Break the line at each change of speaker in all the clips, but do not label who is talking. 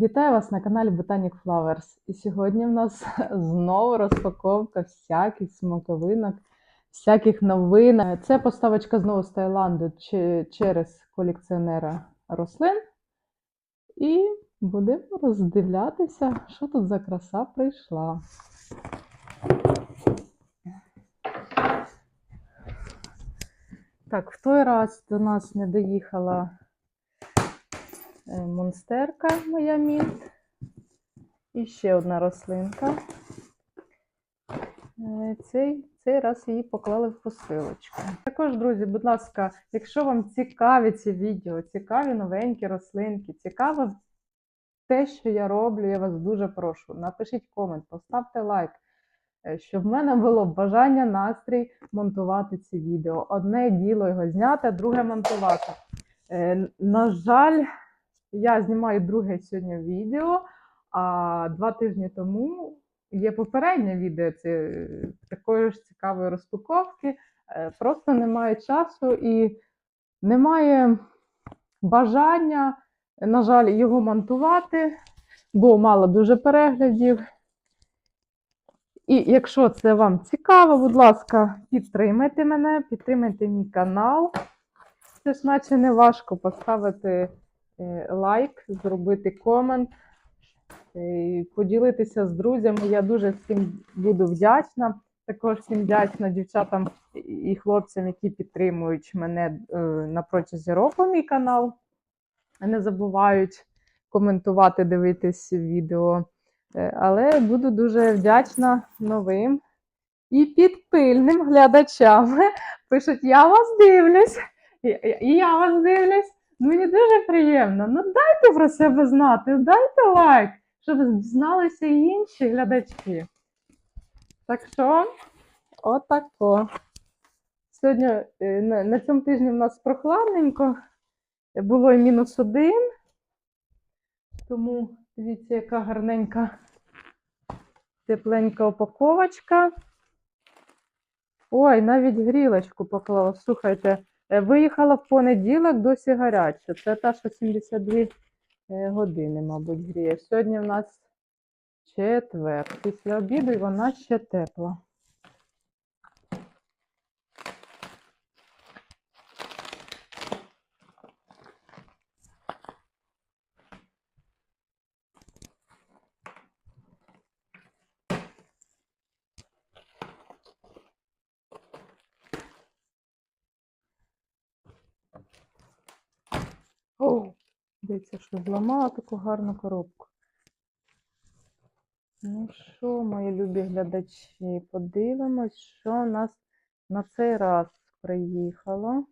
Вітаю вас на каналі Botanic Flowers. І сьогодні в нас знову розпаковка всяких смаковинок, всяких новин. Це поставочка знову з Таїланду че- через колекціонера рослин. І будемо роздивлятися, що тут за краса прийшла. Так, в той раз до нас не доїхала монстерка моя мінт. І ще одна рослинка. Е, Цей, цей раз її поклали в посилочку. Також, друзі, будь ласка, якщо вам цікаві ці відео, цікаві новенькі рослинки, цікаво те, що я роблю, я вас дуже прошу. Напишіть комент, поставте лайк, е, щоб в мене було бажання, настрій монтувати ці відео. Одне діло його зняти, друге монтувати. Е, На жаль, я знімаю друге сьогодні відео, а два тижні тому є попереднє відео це такої ж цікавої розпаковки. Е, Просто немає часу і немає бажання, на жаль, його монтувати, бо мало дуже переглядів. І якщо це вам цікаво, будь ласка, підтримайте мене, підтримайте мій канал. Це ж наче не важко поставити лайк, зробити комент, е, поділитися з друзями. Я дуже всім буду вдячна. Також всім вдячна дівчатам і хлопцям, які підтримують мене е, на протязі року мій канал. Не забувають коментувати, дивитись відео. Е, Але буду дуже вдячна новим і підпильним глядачам. Пишуть, я вас дивлюсь, і я вас дивлюсь. Мені дуже приємно. Ну дайте про себе знати, дайте лайк, щоб дізналися і інші глядачі. Так що, отако. Сьогодні е, на, цьому тижні в нас прохладненько. Було і мінус один. Тому дивіться, яка гарненька тепленька упаковочка. Ой, навіть грілочку поклала. Слухайте, виїхала в понеділок, досі гаряча. Це та, що 72 е, години, мабуть, гріє. Сьогодні в нас четвер. Після обіду і вона ще тепла. Дивіться, що зламала таку гарну коробку. Ну що, мої любі глядачі, подивимось, що у нас на цей раз приїхало.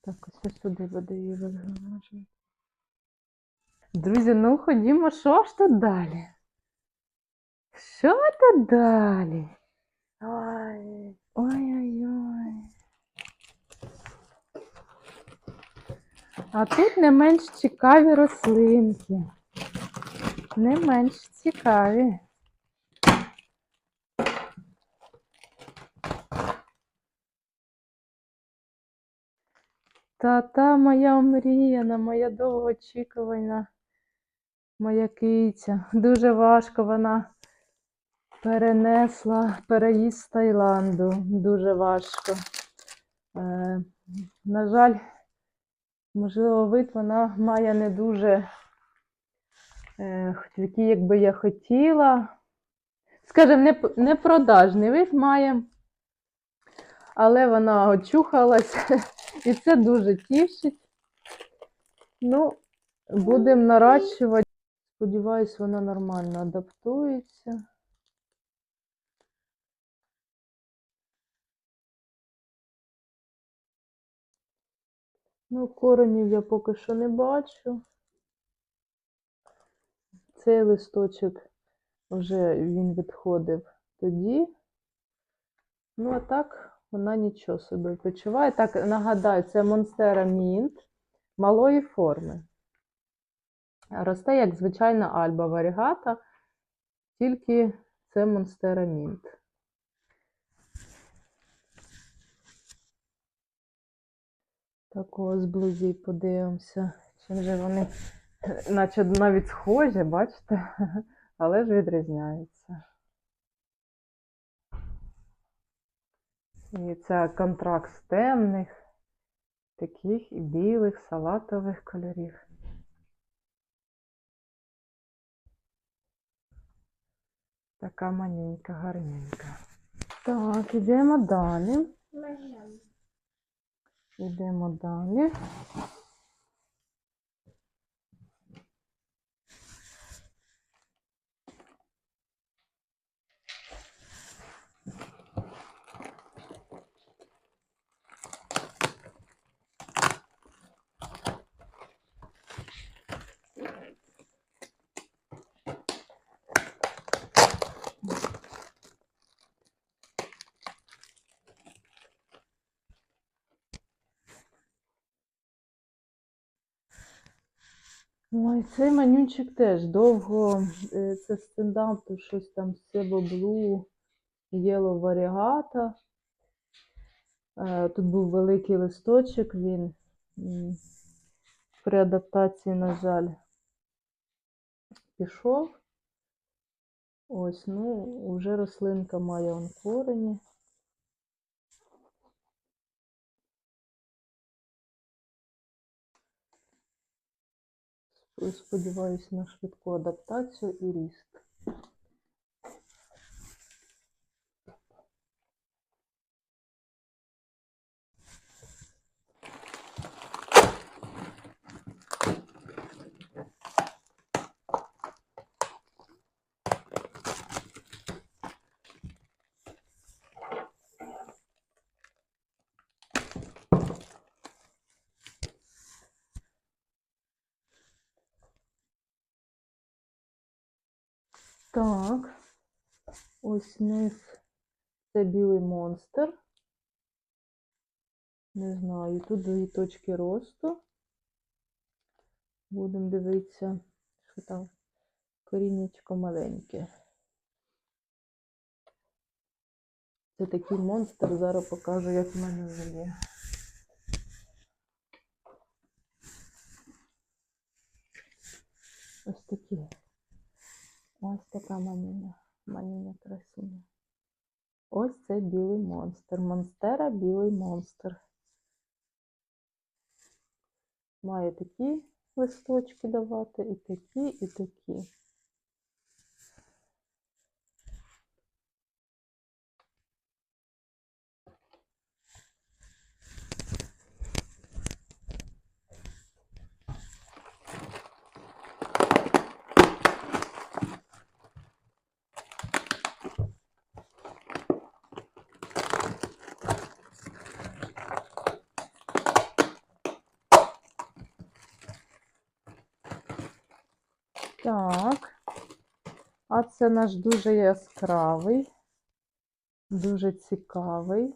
Так, ось сюди буде її вигражувати. Друзі, ну ходімо, що ж тут далі? Що тут далі? Ой, ой-ой-ой. А тут не менш цікаві рослинки. Не менш цікаві. Та-та моя омріяна, моя довгоочікувана моя киця. Дуже важко вона перенесла переїзд з Таїланду. Дуже важко. Е, на жаль, можливо, вид вона має не дуже е, такий, як би я хотіла. Скажімо, не, не продажний вид має, але вона очухалась, і це дуже тішить. Ну, будемо наращувати. Сподіваюсь, вона нормально адаптується. Ну, коренів я поки що не бачу. Цей листочок вже він відходив тоді. Ну, а так вона нічого собі почуває. Так, нагадаю, це Monstera Mint малої форми. Росте як звичайна альба варігата, тільки це Monstera Mint. Так, ось зблизі подивимося, чим же вони наче навіть схожі, бачите, але ж відрізняються. І це контракт темних, таких і білих, салатових кольорів. Така манюнька, гарненька. Так, ідемо далі. Йдемо далі. Ой, цей манюнчик теж довго. е, Це стендап, то щось там Себо Блу, Єло Варігата. Тут був великий листочок, він при адаптації, на жаль, пішов. Ось, ну, вже рослинка має он корені. Сподіваюся на швидку адаптацію і ріст. Так, ось низ це білий монстр. Не знаю, тут дві точки росту. Будемо дивитися, що там коріннячко маленьке. Це такий монстр, зараз покажу, як в мене вже є. Ось такі. Ось така маніна, маніна красуня. Ось це білий монстр. Монстера білий монстр. Має такі листочки давати, і такі, і такі. Так. А це наш дуже яскравий, дуже цікавий.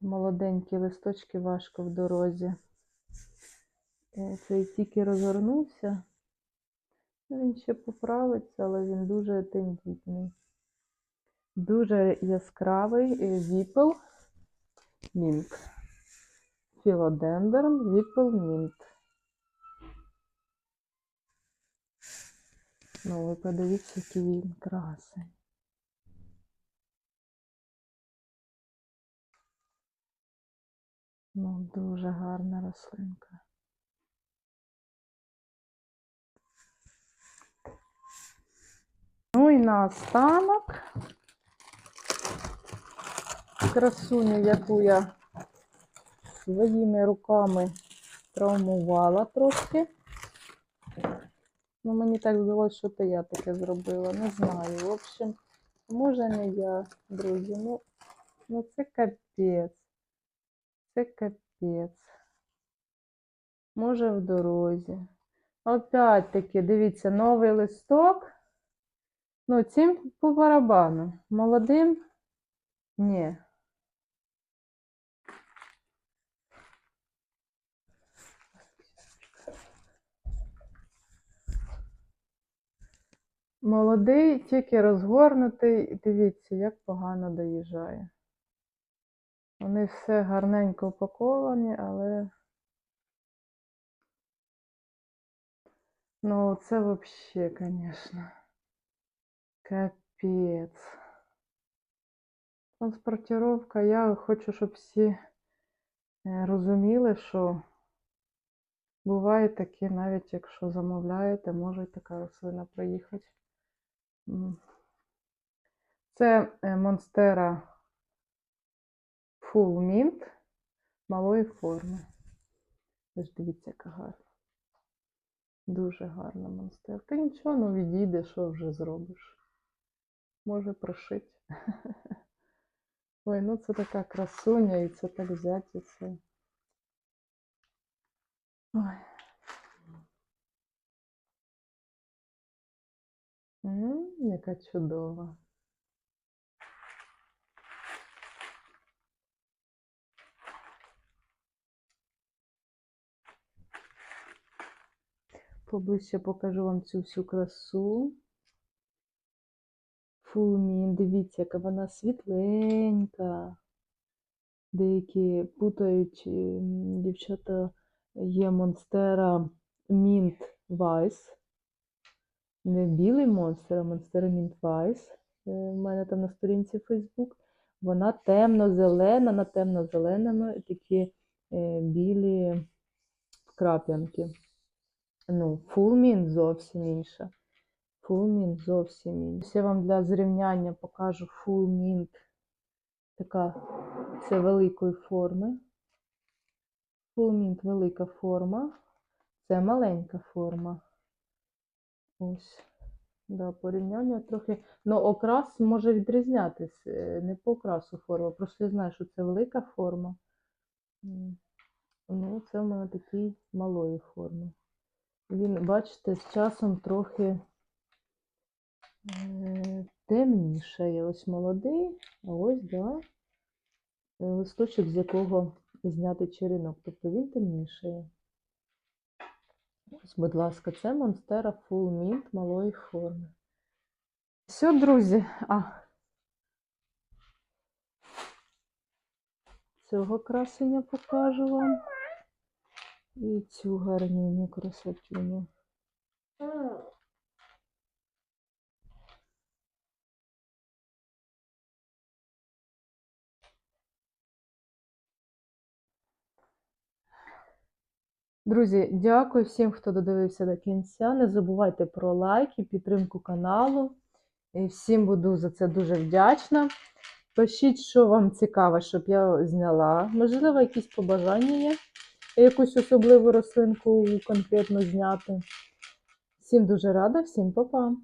Молоденькі листочки важко в дорозі. Е, Цей тільки розгорнувся. Ну, Він ще поправиться, але він дуже тендітний. Дуже яскравий е, віпел мінт. Філодендron віпел мінт. Ну, ви подивіться, який він красень. Ну, дуже гарна рослинка. Ну і наостанок красуню, яку я своїми руками травмувала трошки. Ну, мені так здалося, що то я таке зробила. Не знаю. В общем, може не я, друзі. Ну, ну це капець. Це капець. Може в дорозі. Опять-таки, дивіться, новий листок. Ну, цим по барабану. Молодим ні. Молодий, тільки розгорнутий. Дивіться, як погано доїжджає. Вони все гарненько упаковані, але Ну, це вообще, конечно. Капець. Транспортировка. Я хочу, щоб всі е, розуміли, що буває таке, навіть якщо замовляєте, може така рослина приїхати. Це Monstera Full Mint малої форми. Ви ж дивіться, яка гарна. Дуже гарна монстер. Та нічого, ну відійде, що вже зробиш. Може прошити. Ой, ну це така красуня, і це так взяти і це. Ой. Яка чудова. Поближче покажу вам цю всю красу. Фулмін, дивіться, яка вона світленька. Деякі путають дівчата, є монстера Mint Vice. Не білий монстер, а монстера Mint Vice. Е, У мене там на сторінці Facebook. Вона темно-зелена, на темно-зеленому такі е, білі крап'янки. Ну, фулмін зовсім інша. Фулмінт зовсім інша. Я вам для зрівняння покажу фулмінт. Така це великої форми. Фулмінт велика форма. Це маленька форма. Ось. Да, порівняння трохи. Ну, окрас може відрізнятись. е, Не по окрасу форма. Просто я знаю, що це велика форма. Ну, це в мене такий малої форми. Він, бачите, з часом трохи е, темнішає. Ось молодий, а ось, да, е, листочок, з якого знятий черенок. Тобто він темнішає. Ось, будь ласка, це Монстера Full Mint малої форми. Все, друзі. А. Цього красення покажу вам. І цю гарнюню красотюню. Друзі, дякую всім, хто додивився до кінця. Не забувайте про лайки, підтримку каналу. І всім буду за це дуже вдячна. Пишіть, що вам цікаво, щоб я зняла. Можливо, якісь побажання є, якусь особливу рослинку конкретно зняти. Всім дуже рада, всім па-па!